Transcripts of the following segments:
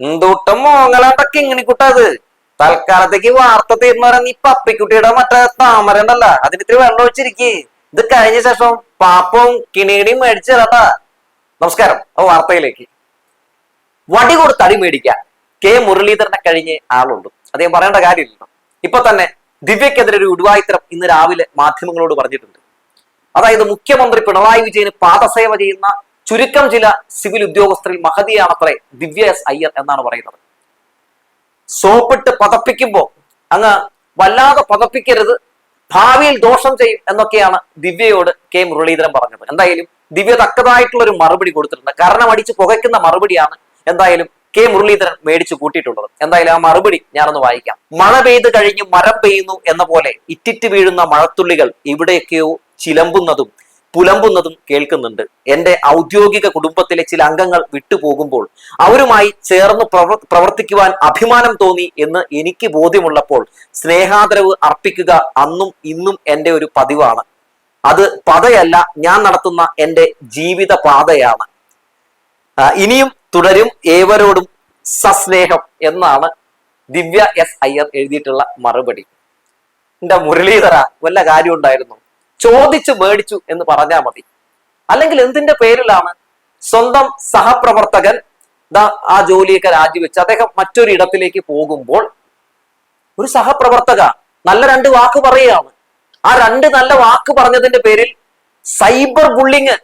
എന്തൂട്ടം മോങ്ങലാണ്ടൊക്കെ ഇങ്ങനെ കുട്ടത് തൽക്കാലത്തേക്ക് വാർത്ത തീർന്നവരെ നീ പപ്പിക്കുട്ടിയുടെ മറ്റേ താമര ഉണ്ടല്ല അതിന് ഇത്തിരി വെള്ളം ഒഴിച്ചിരിക്കേ. ഇത് കഴിഞ്ഞ ശേഷം പാപ്പവും കിണീടിയും മേടിച്ചു തരാട്ടാ. നമസ്കാരം വാർത്തയിലേക്ക്. വടി കൊടുത്ത് അടി മേടിക്കാൻ കെ മുരളീധരനെ കഴിഞ്ഞ് ആളുണ്ട്. അദ്ദേഹം പറയേണ്ട കാര്യമില്ലല്ലോ ഇപ്പൊ തന്നെ ദിവ്യക്കെതിരെ ഒരു ഉടുവായിത്തരം ഇന്ന് രാവിലെ മാധ്യമങ്ങളോട് പറഞ്ഞിട്ടുണ്ട്. അതായത് മുഖ്യമന്ത്രി പിണറായി വിജയന് പാദസേവ ചെയ്യുന്ന ചുരുക്കം ചില സിവിൽ ഉദ്യോഗസ്ഥരിൽ മഹതിയാണത്രേ ദിവ്യ എസ് അയ്യർ എന്നാണ് പറയുന്നത്. സോപ്പിട്ട് പതപ്പിക്കുമ്പോൾ അങ്ങ് വല്ലാതെ പതപ്പിക്കരുത് ഭാവിയിൽ ദോഷം ചെയ്യും എന്നൊക്കെയാണ് ദിവ്യയോട് കെ മുരളീധരൻ പറഞ്ഞത്. എന്തായാലും ദിവ്യ തക്കതായിട്ടുള്ള ഒരു മറുപടി കൊടുത്തിട്ടുണ്ട്. കാരണം അടിച്ച് പുകയ്ക്കുന്ന മറുപടിയാണ് എന്തായാലും കെ മുരളീധരൻ മേടിച്ചു കൂട്ടിയിട്ടുള്ളത്. എന്തായാലും ആ മറുപടി ഞാനൊന്ന് വായിക്കാം. മഴ പെയ്ത് കഴിഞ്ഞ് മരം പെയ്യുന്നു എന്ന പോലെ ഇറ്റിറ്റ് വീഴുന്ന മഴത്തുള്ളികൾ ഇവിടെയൊക്കെയോ ചിലമ്പുന്നതും പുലമ്പുന്നതും കേൾക്കുന്നുണ്ട്. എന്റെ ഔദ്യോഗിക കുടുംബത്തിലെ ചില അംഗങ്ങൾ വിട്ടുപോകുമ്പോൾ അവരുമായി ചേർന്ന് പ്രവർ- പ്രവർത്തിക്കുവാൻ അഭിമാനം തോന്നി എന്ന് എനിക്ക് ബോധ്യമുള്ളപ്പോൾ സ്നേഹാദരവ് അർപ്പിക്കുക അന്നും ഇന്നും എന്റെ ഒരു പതിവാണ്. അത് പതയല്ല ഞാൻ നടത്തുന്ന എന്റെ ജീവിത പാതയാണ്. ഇനിയും തുടരും ഏവരോടും സസ്നേഹം എന്നാണ് ദിവ്യ എസ് അയ്യർ എഴുതിയിട്ടുള്ള മറുപടി. എന്റെ മുരളീധര വല്ല കാര്യം ഉണ്ടായിരുന്നു? ചോദിച്ചു മേടിച്ചു എന്ന് പറഞ്ഞാൽ മതി. അല്ലെങ്കിൽ എന്തിന്റെ പേരിലാണ് സ്വന്തം സഹപ്രവർത്തകൻ ആ ജോലിയൊക്കെ രാജിവെച്ച് അദ്ദേഹം മറ്റൊരു ഇടത്തിലേക്ക് പോകുമ്പോൾ ഒരു സഹപ്രവർത്തക നല്ല രണ്ട് വാക്ക് പറയുകയാണ്. ആ രണ്ട് നല്ല വാക്ക് പറഞ്ഞതിന്റെ പേരിൽ സൈബർ ബുള്ളിങ്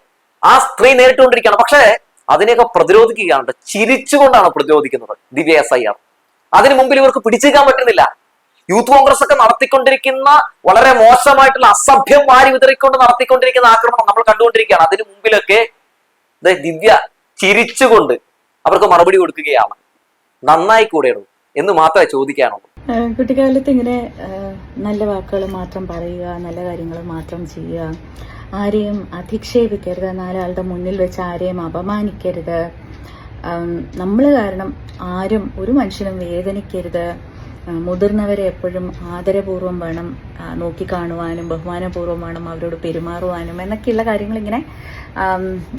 ആ സ്ത്രീ നേരിട്ടുകൊണ്ടിരിക്കുകയാണ്. പക്ഷേ അതിനെയൊക്കെ പ്രതിരോധിക്കുകയാണ്. ചിരിച്ചുകൊണ്ടാണ് പ്രതിരോധിക്കുന്നത് ദിവ്യ എസ് ഐ ആർ. അതിനു മുമ്പിൽ ഇവർക്ക് പിടിച്ചേക്കാൻ പറ്റുന്നില്ല. യൂത്ത് കോൺഗ്രസ് ഒക്കെ നടത്തിക്കൊണ്ടിരിക്കുന്ന വളരെ മോശമായിട്ടുള്ള അസഭ്യം വാരി വിതറിക്കൊണ്ട് നടത്തിക്കൊണ്ടിരിക്കുന്ന ആക്രമണം നമ്മൾ കണ്ടുകൊണ്ടിരിക്കുകയാണ്. അതിനു മുമ്പിലൊക്കെ ദിവ്യ ചിരിച്ചുകൊണ്ട് അവർക്ക് മറുപടി കൊടുക്കുകയാണ്. നന്നായി കൂടെയുള്ളൂ എന്ന് മാത്രമേ ചോദിക്കാനുള്ളൂ. കുട്ടിക്കാലത്ത് ഇങ്ങനെ നല്ല വാക്കുകൾ മാത്രം പറയുക നല്ല കാര്യങ്ങൾ മാത്രം ചെയ്യുക ആരെയും അധിക്ഷേപിക്കരുത് നാലാളുടെ മുന്നിൽ വെച്ച് ആരെയും അപമാനിക്കരുത്. നമ്മൾ കാരണം ആരും ഒരു മനുഷ്യനും വേദനിക്കരുത്. മുതിർന്നവരെ എപ്പോഴും ആദരപൂർവം വേണം നോക്കിക്കാണുവാനും ബഹുമാനപൂർവം വേണം അവരോട് പെരുമാറുവാനും എന്നൊക്കെയുള്ള കാര്യങ്ങൾ ഇങ്ങനെ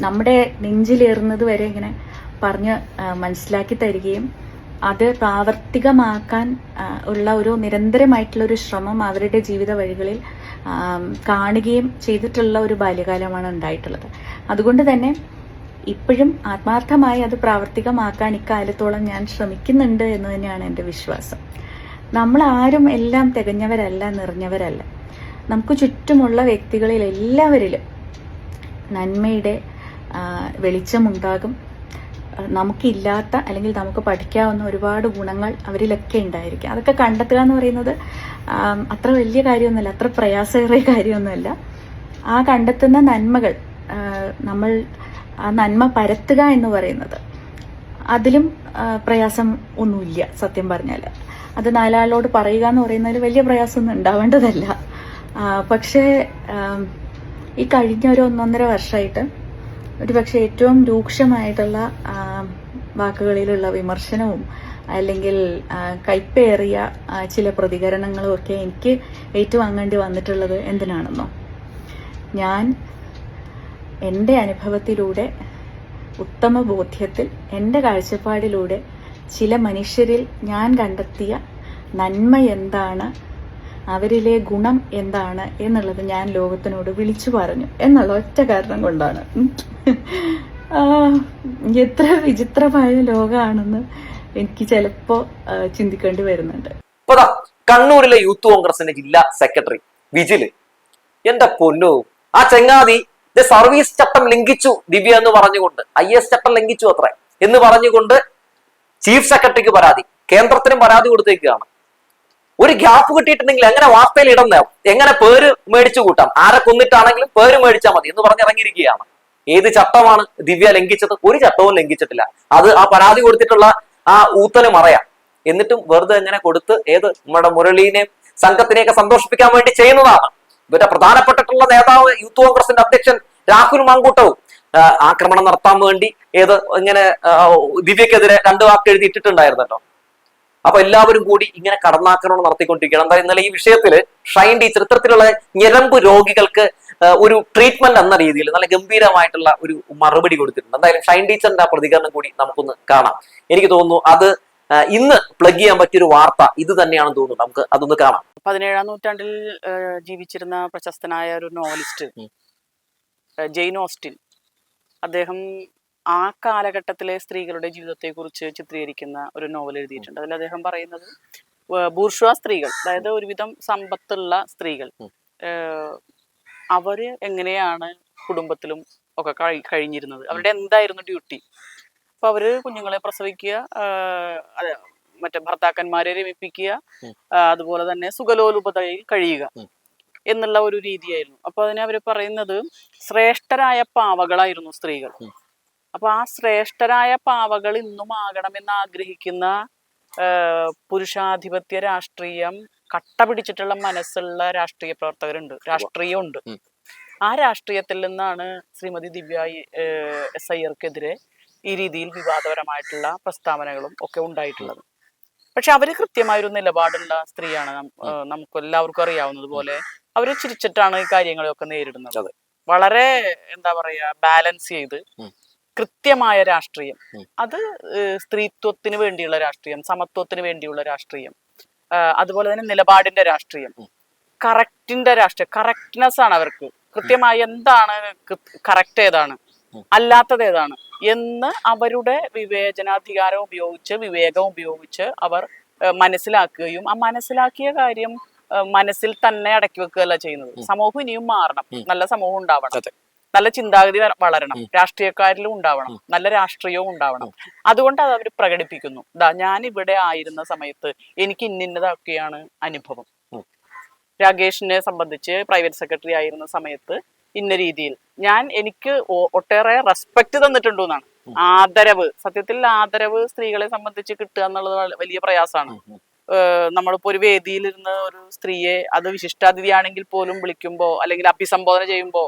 നമ്മുടെ നെഞ്ചിലേറുന്നത് വരെ ഇങ്ങനെ പറഞ്ഞ് മനസ്സിലാക്കി തരികയും അത് പ്രാവർത്തികമാക്കാൻ ഉള്ള ഒരു നിരന്തരമായിട്ടുള്ള ഒരു ശ്രമം അവരുടെ ജീവിത വഴികളിൽ കാണുകയും ചെയ്തിട്ടുള്ള ഒരു ബാല്യകാലമാണ് ഉണ്ടായിട്ടുള്ളത്. അതുകൊണ്ട് തന്നെ ഇപ്പോഴും ആത്മാർത്ഥമായി അത് പ്രാവർത്തികമാക്കാൻ ഇക്കാലത്തോളം ഞാൻ ശ്രമിക്കുന്നുണ്ട് എന്ന് തന്നെയാണ് എന്റെ വിശ്വാസം. നമ്മൾ ആരും എല്ലാം തികഞ്ഞവരല്ല നിറഞ്ഞവരല്ല. നമുക്ക് ചുറ്റുമുള്ള വ്യക്തികളിൽ എല്ലാവരിലും നന്മയുടെ വെളിച്ചമുണ്ടാകും. നമുക്കില്ലാത്ത അല്ലെങ്കിൽ നമുക്ക് പഠിക്കാവുന്ന ഒരുപാട് ഗുണങ്ങൾ അവരിലൊക്കെ ഉണ്ടായിരിക്കും. അതൊക്കെ കണ്ടെത്തുക എന്ന് പറയുന്നത് അത്ര വലിയ കാര്യമൊന്നുമല്ല അത്ര പ്രയാസകരമായ കാര്യമൊന്നുമല്ല. ആ കണ്ടെത്തുന്ന നന്മകൾ നമ്മൾ ആ നന്മ പരത്തുക എന്ന് പറയുന്നത് അതിലും പ്രയാസം ഒന്നുമില്ല സത്യം പറഞ്ഞാൽ അത് നാലാളോട് പറയുക എന്ന് പറയുന്നതിൽ വലിയ പ്രയാസമൊന്നും ഉണ്ടാവേണ്ടതല്ല. പക്ഷേ ഈ കഴിഞ്ഞ ഒരു ഒന്നൊന്നര വർഷമായിട്ട് ഒരു പക്ഷേ ഏറ്റവും രൂക്ഷമായിട്ടുള്ള വാക്കുകളിലുള്ള വിമർശനവും അല്ലെങ്കിൽ കൈപ്പേറിയ ചില പ്രതികരണങ്ങളും ഒക്കെ എനിക്ക് ഏറ്റുവാങ്ങേണ്ടി വന്നിട്ടുള്ളത് എന്തിനാണെന്നോ? ഞാൻ എന്റെ അനുഭവത്തിലൂടെ ഉത്തമ ബോധ്യത്തിൽ എന്റെ കാഴ്ചപ്പാടിലൂടെ ചില മനുഷ്യരിൽ ഞാൻ കണ്ടെത്തിയ നന്മ എന്താണ്? അവരിലെ ഗുണം എന്താണ്? എന്നുള്ളത് ഞാൻ ലോകത്തിനോട് വിളിച്ചു പറഞ്ഞു. എന്നുള്ള ഒറ്റ കാരണം കൊണ്ടാണ്. എത്ര വിചിത്രമായ ലോകമാണെന്ന് എനിക്ക് ചിലപ്പോ ചിന്തിക്കേണ്ടി വരുന്നുണ്ട്. കണ്ണൂരിലെ യൂത്ത് കോൺഗ്രസിന്റെ ജില്ലാ സെക്രട്ടറി വിജിൽ. എന്റെ പൊന്നു ആ ചെങ്ങാതി സർവീസ് ചട്ടം ലംഘിച്ചു ദിവ്യ എന്ന് പറഞ്ഞുകൊണ്ട് ഐ എസ് ചട്ടം ലംഘിച്ചു അത്ര എന്ന് പറഞ്ഞുകൊണ്ട് ചീഫ് സെക്രട്ടറിക്ക് പരാതി കേന്ദ്രത്തിനും പരാതി കൊടുത്തേക്കുകയാണ് ഒരു ഗ്യാപ്പ് കിട്ടിയിട്ടുണ്ടെങ്കിൽ എങ്ങനെ വാർത്തയിൽ ഇടം നേവും എങ്ങനെ പേര് മേടിച്ചു കൂട്ടാം? ആരെ കൊന്നിട്ടാണെങ്കിലും പേര് മേടിച്ചാൽ മതി എന്ന് പറഞ്ഞിറങ്ങിയിരിക്കുകയാണ് ഏത് ചട്ടമാണ് ദിവ്യ ലംഘിച്ചത്? ഒരു ചട്ടവും ലംഘിച്ചിട്ടില്ല. അത് ആ പരാതി കൊടുത്തിട്ടുള്ള ആ ഊത്തൽ മറയാം. എന്നിട്ടും വെറുതെ എങ്ങനെ കൊടുത്ത് ഏത് നമ്മുടെ മുരളീനെയും സംഘത്തിനെയൊക്കെ സന്തോഷിപ്പിക്കാൻ വേണ്ടി ചെയ്യുന്നതാണ്. ഇവരുടെ പ്രധാനപ്പെട്ടിട്ടുള്ള നേതാവ് യൂത്ത് കോൺഗ്രസിന്റെ അധ്യക്ഷൻ രാഹുൽ മാങ്കൂട്ടവും ആക്രമണം നടത്താൻ വേണ്ടി ഏത് ഇങ്ങനെ ദിവ്യക്കെതിരെ രണ്ട് വാക്ക് എഴുതി ഇട്ടിട്ടുണ്ടായിരുന്നല്ലോ. അപ്പൊ എല്ലാവരും കൂടി ഇങ്ങനെ കടന്നാക്രമണം നടത്തിക്കൊണ്ടിരിക്കുകയാണ്. എന്താ ഇന്നലെ ഈ വിഷയത്തിൽ ഷൈൻ ടീച്ചർ ഇത്തരത്തിലുള്ള ഞരമ്പ് രോഗികൾക്ക് ഒരു ട്രീറ്റ്മെന്റ് എന്ന രീതിയിൽ നല്ല ഗംഭീരമായിട്ടുള്ള ഒരു മറുപടി കൊടുത്തിട്ടുണ്ട്. എന്തായാലും ഷൈൻ ടീച്ചറിന്റെ ആ പ്രതികരണം കൂടി നമുക്കൊന്ന് കാണാം. എനിക്ക് തോന്നുന്നു അത് ഇന്ന് പ്ലഗ് ചെയ്യാൻ പറ്റിയൊരു വാർത്ത ഇത് തന്നെയാണെന്ന് തോന്നുന്നു. നമുക്ക് അതൊന്ന് കാണാം. പതിനേഴാം നൂറ്റാണ്ടിൽ ജീവിച്ചിരുന്ന പ്രശസ്തനായ ഒരു നോവലിസ്റ്റ് ജെയിൻ ഓസ്റ്റിൻ. അദ്ദേഹം ആ കാലഘട്ടത്തിലെ സ്ത്രീകളുടെ ജീവിതത്തെക്കുറിച്ച് ചിത്രീകരിക്കുന്ന ഒരു നോവൽ എഴുതിയിട്ടുണ്ട്. അതിൽ അദ്ദേഹം പറയുന്നത് ബൂർഷ്വാ സ്ത്രീകൾ അതായത് ഒരുവിധം സമ്പത്തുള്ള സ്ത്രീകൾ. അവർ എങ്ങനെയാണ് കുടുംബത്തിലും ഒക്കെ കഴിഞ്ഞിരുന്നത്? അവരുടെ എന്തായിരുന്നു ഡ്യൂട്ടി? അപ്പൊ അവർ കുഞ്ഞുങ്ങളെ പ്രസവിക്കുക മറ്റേ ഭർത്താക്കന്മാരെ രമിപ്പിക്കുക അതുപോലെ തന്നെ സുഖലോലുപതയിൽ കഴിയുക. എന്നുള്ള ഒരു രീതിയായിരുന്നു. അപ്പൊ അതിനെ അവർ പറയുന്നത് ശ്രേഷ്ഠരായ പാവകളായിരുന്നു സ്ത്രീകൾ. അപ്പൊ ആ ശ്രേഷ്ഠരായ പാവകൾ ഇന്നും ആകണമെന്ന് ആഗ്രഹിക്കുന്ന പുരുഷാധിപത്യ രാഷ്ട്രീയം കട്ട പിടിച്ചിട്ടുള്ള മനസ്സുള്ള രാഷ്ട്രീയ പ്രവർത്തകരുണ്ട്. രാഷ്ട്രീയമുണ്ട്. ആ രാഷ്ട്രീയത്തിൽ നിന്നാണ് ശ്രീമതി ദിവ്യ എസ് അയ്യർക്കെതിരെ ഈ രീതിയിൽ വിവാദപരമായിട്ടുള്ള പ്രസ്താവനകളും ഒക്കെ ഉണ്ടായിട്ടുള്ളത്. പക്ഷെ അവർ കൃത്യമായൊരു നിലപാടുള്ള സ്ത്രീയാണ് നമുക്ക് എല്ലാവർക്കും അറിയാവുന്നത് പോലെ അവർ ചിരിച്ചിട്ടാണ് ഈ കാര്യങ്ങളെയൊക്കെ നേരിടുന്നത്. വളരെ എന്താ പറയാ ബാലൻസ് ചെയ്ത്. കൃത്യമായ രാഷ്ട്രീയം അത് സ്ത്രീത്വത്തിന് വേണ്ടിയുള്ള രാഷ്ട്രീയം സമത്വത്തിന് വേണ്ടിയുള്ള രാഷ്ട്രീയം അതുപോലെ തന്നെ നിലപാടിന്റെ രാഷ്ട്രീയം. കറക്റ്റിന്റെ രാഷ്ട്രീയം കറക്റ്റ്നെസ് ആണ് അവർക്ക് കൃത്യമായി എന്താണ് കറക്റ്റ് ഏതാണ്. അല്ലാത്തത് ഏതാണ് എന്ന് അവരുടെ വിവേചനാധികാരം ഉപയോഗിച്ച് വിവേകം ഉപയോഗിച്ച് അവർ മനസ്സിലാക്കുകയും ആ മനസ്സിലാക്കിയ കാര്യം മനസ്സിൽ തന്നെ അടക്കി വെക്കുകയല്ല ചെയ്യുന്നത്. സമൂഹം ഇനിയും മാറണം. നല്ല സമൂഹം ഉണ്ടാവണം. നല്ല ചിന്താഗതി വളരണം. രാഷ്ട്രീയക്കാരിലും ഉണ്ടാവണം. നല്ല രാഷ്ട്രീയവും ഉണ്ടാവണം. അതുകൊണ്ട് അത് അവർ പ്രകടിപ്പിക്കുന്നു. ദാ ഞാൻ ഇവിടെ ആയിരുന്ന സമയത്ത് എനിക്ക് ഇന്നിന്നതൊക്കെയാണ് അനുഭവം. രാകേഷിനെ സംബന്ധിച്ച് പ്രൈവറ്റ് സെക്രട്ടറി ആയിരുന്ന സമയത്ത് ഇന്ന രീതിയിൽ. ഞാൻ എനിക്ക് ഒട്ടേറെ റെസ്പെക്ട് തന്നിട്ടുണ്ട് എന്നാണ്. ആദരവ്. സത്യത്തിൽ ആദരവ് സ്ത്രീകളെ സംബന്ധിച്ച് കിട്ടുക എന്നുള്ളത് വലിയ പ്രയാസമാണ്. നമ്മളിപ്പോ ഒരു വേദിയിലിരുന്ന് ഒരു സ്ത്രീയെ അത് വിശിഷ്ടാതിഥിയാണെങ്കിൽ പോലും വിളിക്കുമ്പോ അല്ലെങ്കിൽ അഭിസംബോധന ചെയ്യുമ്പോ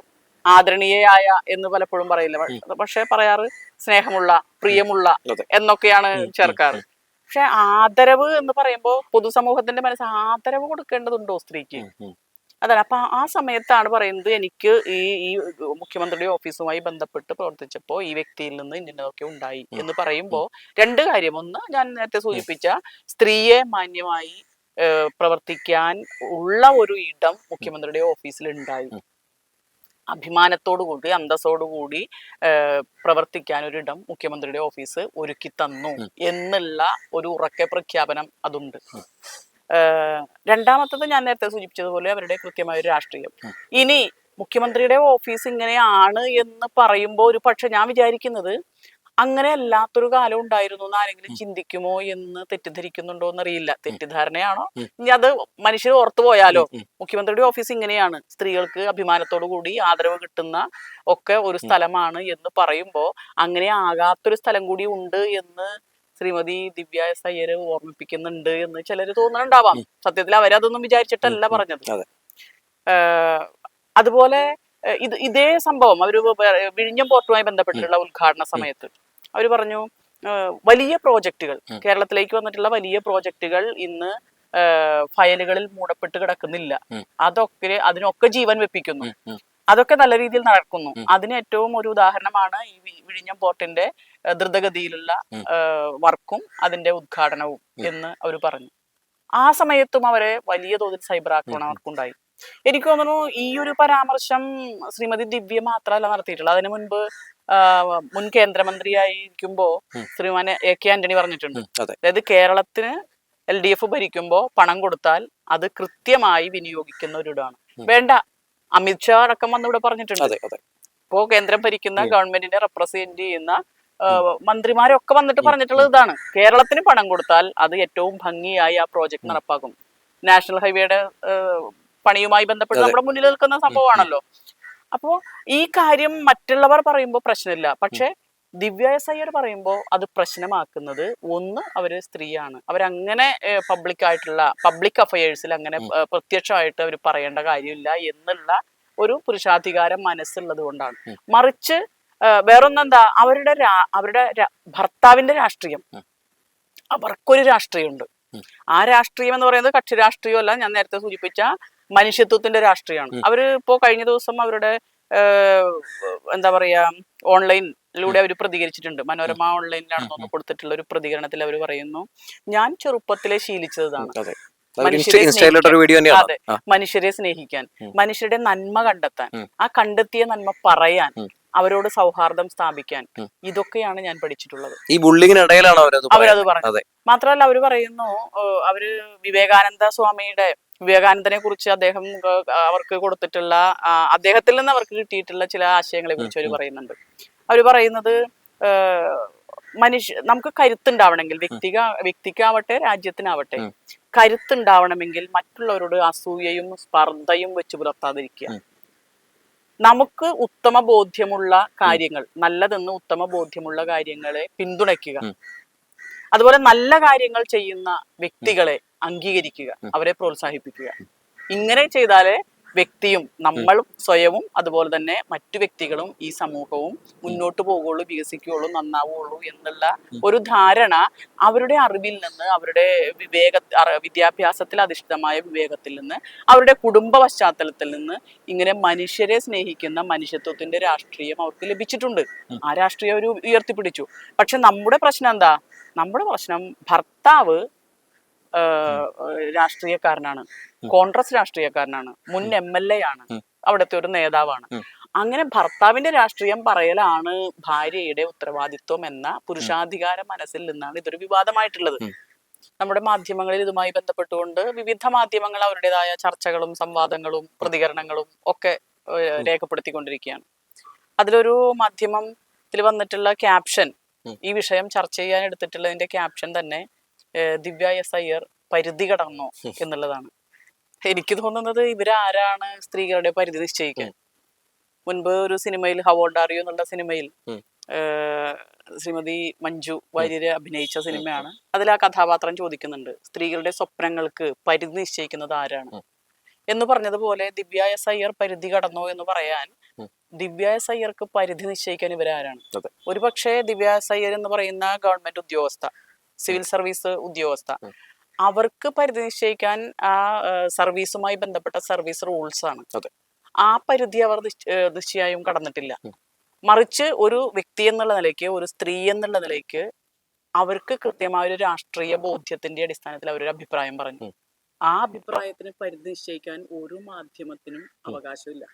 ആദരണീയയായ എന്ന് പലപ്പോഴും പറയില്ല? പക്ഷെ പറയാറ് സ്നേഹമുള്ള പ്രിയമുള്ള എന്നൊക്കെയാണ് ചേർക്കാറ്. പക്ഷെ ആദരവ് എന്ന് പറയുമ്പോൾ പൊതുസമൂഹത്തിന്റെ മനസ്സ് ആദരവ് കൊടുക്കേണ്ടതുണ്ടോ സ്ത്രീക്ക്. അതാണ് അപ്പൊ ആ സമയത്താണ് പറയുന്നത് എനിക്ക് ഈ ഈ മുഖ്യമന്ത്രിയുടെ ഓഫീസുമായി ബന്ധപ്പെട്ട് പ്രവർത്തിച്ചപ്പോൾ ഈ വ്യക്തിയിൽ നിന്ന് ഇന്നതൊക്കെ ഉണ്ടായി എന്ന് പറയുമ്പോൾ രണ്ട് കാര്യം. ഒന്ന് ഞാൻ നേരത്തെ സൂചിപ്പിച്ച സ്ത്രീയെ മാന്യമായി പ്രവർത്തിക്കാൻ ഉള്ള ഒരു ഇടം മുഖ്യമന്ത്രിയുടെ ഓഫീസിൽ ഉണ്ടായി. അഭിമാനത്തോടു കൂടി അന്തസ്സോടു കൂടി പ്രവർത്തിക്കാൻ ഒരിടം ഇടം മുഖ്യമന്ത്രിയുടെ ഓഫീസ് ഒരുക്കി തന്നു എന്നുള്ള ഒരു ഉറക്കെ പ്രഖ്യാപനം അതുണ്ട്. രണ്ടാമത്തത് ഞാൻ നേരത്തെ സൂചിപ്പിച്ചതുപോലെ അവരുടെ കൃത്യമായ ഒരു രാഷ്ട്രീയം. ഇനി മുഖ്യമന്ത്രിയുടെ ഓഫീസ് ഇങ്ങനെയാണ് എന്ന് പറയുമ്പോൾ ഒരു പക്ഷെ ഞാൻ വിചാരിക്കുന്നത് അങ്ങനെ അല്ലാത്തൊരു കാലം ഉണ്ടായിരുന്നു എന്ന് ആരെങ്കിലും ചിന്തിക്കുമോ എന്ന് തെറ്റിദ്ധരിക്കുന്നുണ്ടോ എന്നറിയില്ല. തെറ്റിദ്ധാരണയാണോ? ഇനി അത് മനുഷ്യർ ഓർത്തു പോയാലോ. മുഖ്യമന്ത്രിയുടെ ഓഫീസ് ഇങ്ങനെയാണ്. സ്ത്രീകൾക്ക് അഭിമാനത്തോടു കൂടി ആദരവ് കിട്ടുന്ന ഒക്കെ ഒരു സ്ഥലമാണ് എന്ന് പറയുമ്പോൾ അങ്ങനെ ആകാത്തൊരു സ്ഥലം കൂടി ഉണ്ട് എന്ന് ശ്രീമതി ദിവ്യ എസ് അയ്യര് ഓർമ്മിപ്പിക്കുന്നുണ്ട് എന്ന് ചിലര് തോന്നുന്നുണ്ടാവാം സത്യത്തിൽ അവരതൊന്നും വിചാരിച്ചിട്ടല്ല. പറഞ്ഞത് അതെ. അതുപോലെ ഇത് ഇതേ സംഭവം അവർ വിഴിഞ്ഞം പോർട്ടുമായി ബന്ധപ്പെട്ടിട്ടുള്ള ഉദ്ഘാടന സമയത്ത് അവർ പറഞ്ഞു വലിയ പ്രോജക്റ്റുകൾ കേരളത്തിലേക്ക് വന്നിട്ടുള്ള വലിയ പ്രോജക്റ്റുകൾ ഇന്ന് ഫയലുകളിൽ മൂടപ്പെട്ട് കിടക്കുന്നില്ല. അതൊക്കെ അതിനൊക്കെ ജീവൻ വെപ്പിക്കുന്നു. അതൊക്കെ നല്ല രീതിയിൽ നടക്കുന്നു. അതിന് ഏറ്റവും ഒരു ഉദാഹരണമാണ് ഈ വിഴിഞ്ഞം പോർട്ടിന്റെ ദ്രുതഗതിയിലുള്ള വർക്കും അതിന്റെ ഉദ്ഘാടനവും എന്ന് അവർ പറഞ്ഞു. ആ സമയത്തും അവരെ വലിയ തോതിൽ സൈബർ ആക്രമണം അവർക്കുണ്ടായി. എനിക്ക് തോന്നുന്നു ഈ ഒരു പരാമർശം ശ്രീമതി ദിവ്യ മാത്രമല്ല നടത്തിയിട്ടുള്ളത്. അതിനു മുൻപ് മുൻ കേന്ദ്രമന്ത്രിയായിരിക്കുമ്പോ. ശ്രീമാൻ എ കെ ആന്റണി പറഞ്ഞിട്ടുണ്ട്. അതായത് കേരളത്തിന് എൽ ഡി എഫ് ഭരിക്കുമ്പോൾ പണം കൊടുത്താൽ അത് കൃത്യമായി വിനിയോഗിക്കുന്ന ഒരിടമാണ്. വേണ്ട. അമിത്ഷാ അടക്കം വന്ന് ഇവിടെ പറഞ്ഞിട്ടുണ്ട് ഇപ്പോ കേന്ദ്രം ഭരിക്കുന്ന. ഗവൺമെന്റിനെ റെപ്രസെന്റ് ചെയ്യുന്ന മന്ത്രിമാരൊക്കെ വന്നിട്ട് പറഞ്ഞിട്ടുള്ളത് ഇതാണ്. കേരളത്തിന് പണം കൊടുത്താൽ അത് ഏറ്റവും ഭംഗിയായി ആ പ്രോജക്ട് നടപ്പാക്കും. നാഷണൽ ഹൈവേയുടെ പണിയുമായി ബന്ധപ്പെട്ട്. നമ്മുടെ മുന്നിൽ നിൽക്കുന്ന സംഭവമാണല്ലോ. അപ്പോ ഈ കാര്യം മറ്റുള്ളവർ പറയുമ്പോൾ പ്രശ്നമില്ല. പക്ഷെ ദിവ്യ എസ് അയ്യർ പറയുമ്പോൾ അത് പ്രശ്നമാക്കുന്നത് ഒന്ന് അവർ സ്ത്രീയാണ്. അവരങ്ങനെ പബ്ലിക് ആയിട്ടുള്ള പബ്ലിക് അഫയേഴ്സിൽ അങ്ങനെ പ്രത്യക്ഷമായിട്ട് അവർ പറയേണ്ട കാര്യമില്ല എന്നുള്ള ഒരു പുരുഷാധികാരം മനസ്സുള്ളത് കൊണ്ടാണ്. മറിച്ച് വേറൊന്നെന്താ അവരുടെ അവരുടെ ഭർത്താവിന്റെ രാഷ്ട്രീയം. അവർക്കൊരു രാഷ്ട്രീയമുണ്ട്. ആ രാഷ്ട്രീയം എന്ന് പറയുന്നത് കക്ഷി രാഷ്ട്രീയമല്ല ഞാൻ നേരത്തെ സൂചിപ്പിച്ച മനുഷ്യത്വത്തിന്റെ രാഷ്ട്രീയമാണ്. അവർ ഇപ്പോ കഴിഞ്ഞ ദിവസം അവരുടെ എന്താ പറയാ ഓൺലൈനിലൂടെ അവർ പ്രതികരിച്ചിട്ടുണ്ട്. മനോരമ ഓൺലൈനിലാണ് കൊടുത്തിട്ടുള്ള ഒരു പ്രതികരണത്തിൽ അവർ പറയുന്നു. ഞാൻ ചെറുപ്പത്തിലെ ശീലിച്ചതാണ്. അതെ. മനുഷ്യരെ സ്നേഹിക്കാൻ. മനുഷ്യരുടെ നന്മ കണ്ടെത്താൻ. ആ കണ്ടെത്തിയ നന്മ പറയാൻ. അവരോട് സൗഹാർദ്ദം സ്ഥാപിക്കാൻ. ഇതൊക്കെയാണ് ഞാൻ പഠിച്ചിട്ടുള്ളത്. ഈ ബുള്ളിങ്ങിനിടയിലാണ് അവരത് പറഞ്ഞത് മാത്രമല്ല അവർ പറയുന്നു അവർ വിവേകാനന്ദ സ്വാമിയുടെ വിവേകാനന്ദനെ കുറിച്ച് അദ്ദേഹം അവർക്ക് കൊടുത്തിട്ടുള്ള അദ്ദേഹത്തിൽ നിന്ന് അവർക്ക് കിട്ടിയിട്ടുള്ള ചില ആശയങ്ങളെ കുറിച്ച് അവർ പറയുന്നുണ്ട്. അവർ പറയുന്നത് മനുഷ്യ നമുക്ക് കരുത്തുണ്ടാവണമെങ്കിൽ വ്യക്തിക വ്യക്തിക്കാവട്ടെ രാജ്യത്തിനാവട്ടെ. കരുത്തുണ്ടാവണമെങ്കിൽ മറ്റുള്ളവരോട് അസൂയയും സ്പർദ്ധയും വെച്ച് പുലർത്താതിരിക്കുക. നമുക്ക് ഉത്തമ ബോധ്യമുള്ള കാര്യങ്ങൾ നല്ലതെന്ന് ഉത്തമ ബോധ്യമുള്ള കാര്യങ്ങളെ പിന്തുണയ്ക്കുക. അതുപോലെ നല്ല കാര്യങ്ങൾ ചെയ്യുന്ന വ്യക്തികളെ അംഗീകരിക്കുക അവരെ പ്രോത്സാഹിപ്പിക്കുക. ഇങ്ങനെ ചെയ്താലേ വ്യക്തിയും നമ്മളും സ്വയവും അതുപോലെ തന്നെ മറ്റു വ്യക്തികളും ഈ സമൂഹവും മുന്നോട്ട് പോകുള്ളൂ വികസിക്കുകയുള്ളൂ നന്നാവുകയുള്ളൂ എന്നുള്ള ഒരു ധാരണ അവരുടെ അറിവിൽ നിന്ന് അവരുടെ വിവേക വിദ്യാഭ്യാസത്തിൽ അധിഷ്ഠിതമായ വിവേകത്തിൽ നിന്ന് അവരുടെ കുടുംബ പശ്ചാത്തലത്തിൽ നിന്ന് ഇങ്ങനെ മനുഷ്യരെ സ്നേഹിക്കുന്ന മനുഷ്യത്വത്തിന്റെ രാഷ്ട്രീയം അവർക്ക് ലഭിച്ചിട്ടുണ്ട്. ആ രാഷ്ട്രീയം അവർ ഉയർത്തിപ്പിടിച്ചു. പക്ഷെ നമ്മുടെ പ്രശ്നം എന്താ? നമ്മുടെ പ്രശ്നം ഭർത്താവ് രാഷ്ട്രീയക്കാരനാണ്. കോൺഗ്രസ് രാഷ്ട്രീയക്കാരനാണ്. മുൻ എം എൽ എ ആണ്. അവിടുത്തെ ഒരു നേതാവാണ്. അങ്ങനെ ഭർത്താവിന്റെ രാഷ്ട്രീയം പറയലാണ് ഭാര്യയുടെ ഉത്തരവാദിത്വം എന്ന പുരുഷാധികാര മനസ്സിൽ നിന്നാണ് ഇതൊരു വിവാദമായിട്ടുള്ളത്. നമ്മുടെ മാധ്യമങ്ങളിൽ ഇതുമായി ബന്ധപ്പെട്ടുകൊണ്ട് വിവിധ മാധ്യമങ്ങൾ അവരുടേതായ ചർച്ചകളും സംവാദങ്ങളും പ്രതികരണങ്ങളും ഒക്കെ രേഖപ്പെടുത്തിക്കൊണ്ടിരിക്കുകയാണ്. അതിലൊരു മാധ്യമത്തിൽ വന്നിട്ടുള്ള ക്യാപ്ഷൻ ഈ വിഷയം ചർച്ച ചെയ്യാൻ എടുത്തിട്ടുള്ളതിന്റെ ക്യാപ്ഷൻ തന്നെ ദിവ്യ എസ് അയ്യർ പരിധി കടന്നോ എന്നുള്ളതാണ്. എനിക്ക് തോന്നുന്നത് ഇവരാരാണ് സ്ത്രീകളുടെ പരിധി നിശ്ചയിക്കാൻ? മുൻപ് ഒരു സിനിമയിൽ ഹവോൾഡ് അറിയോ എന്നുള്ള സിനിമയിൽ ശ്രീമതി മഞ്ജു വാര്യര് അഭിനയിച്ച സിനിമയാണ്. അതിൽ ആ കഥാപാത്രം ചോദിക്കുന്നുണ്ട് സ്ത്രീകളുടെ സ്വപ്നങ്ങൾക്ക് പരിധി നിശ്ചയിക്കുന്നത് ആരാണ്? എന്ന് പറഞ്ഞതുപോലെ ദിവ്യ എസ് അയ്യർ പരിധി കടന്നോ എന്ന് പറയാൻ. ദിവ്യ എസ് അയ്യർക്ക് പരിധി നിശ്ചയിക്കാൻ ഇവരാരാണ്? ഒരു ഒരുപക്ഷെ ദിവ്യ എസ് അയ്യർ എന്ന് പറയുന്ന ഗവൺമെന്റ് ഉദ്യോഗസ്ഥ സിവിൽ സർവീസ് ഉദ്യോഗസ്ഥ. അവർക്ക് പരിധി നിശ്ചയിക്കാൻ ആ സർവീസുമായി ബന്ധപ്പെട്ട സർവീസ് റൂൾസ് ആണ്. ആ പരിധി അവർ നിശ്ചയായും കടന്നിട്ടില്ല. മറിച്ച് ഒരു വ്യക്തി എന്നുള്ള നിലയ്ക്ക് ഒരു സ്ത്രീ എന്നുള്ള നിലയ്ക്ക് അവർക്ക് കൃത്യമായ ഒരു രാഷ്ട്രീയ ബോധ്യത്തിന്റെ അടിസ്ഥാനത്തിൽ അവരൊരു അഭിപ്രായം പറഞ്ഞു. ആ അഭിപ്രായത്തിന് പരിധി നിശ്ചയിക്കാൻ ഒരു മാധ്യമത്തിനും അവകാശമില്ല.